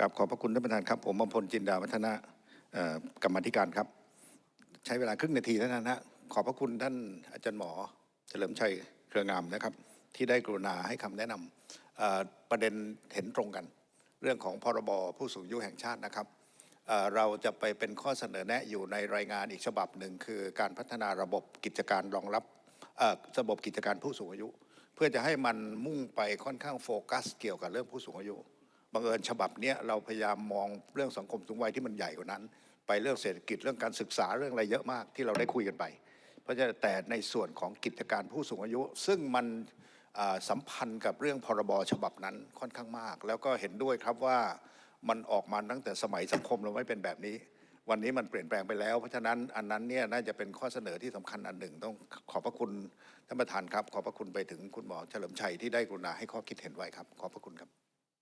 กับขอบพระคุณท่านประธานครับ ผมอมพลจินดาวัฒนะกรรมธิการครับ ใช้เวลาครึ่งนาทีเท่านั้นนะขอบพระคุณท่านอาจารย์หมอ เฉลิมชัยเครืองามนะครับ ที่ได้กรุณาให้คำแนะนำเอ่อประเด็นเห็นตรงกัน เรื่องของพรบผู้สูงอายุแห่งชาตินะครับเราจะไปเป็นข้อเสนอแนะอยู่ในรายงานอีกฉบับหนึ่งคือการพัฒนาระบบกิจการรองรับระบบกิจการผู้สูงอายุ เพื่อจะให้มันมุ่งไปค่อนข้างโฟกัส เกี่ยวกับเรื่องผู้สูงอายุ บังเอิญฉบับนี้เราพยายามมองเรื่องสังคมสูงวัยที่มันใหญ่กว่านั้น ไปเรื่องเศรษฐกิจเรื่องการศึกษาเรื่องอะไรเยอะมากที่เราได้คุยกันไป เพราะฉะนั้นแต่ในส่วนของกิจการผู้สูงอายุ ซึ่งมันสัมพันธ์กับเรื่องพรบฉบับนั้นค่อนข้างมาก แล้วก็เห็นด้วยครับว่ามันออกมาตั้งแต่สมัยสังคมเราไม่เป็นแบบนี้ วันนี้มันเปลี่ยนแปลงไปแล้ว เพราะฉะนั้นอันนั้นเนี่ยน่าจะเป็นข้อเสนอที่สำคัญอันหนึ่ง ต้องขอบพระคุณท่านประธานครับ ขอบพระคุณไปถึงคุณหมอเฉลิมชัยที่ได้กรุณาให้ข้อคิดเห็นไว้ครับ ขอบพระคุณครับ